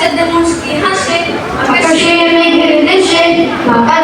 চাঁদে মুচকি হাসে আকাশে মেঘের দেশে বাঁকা চাঁদ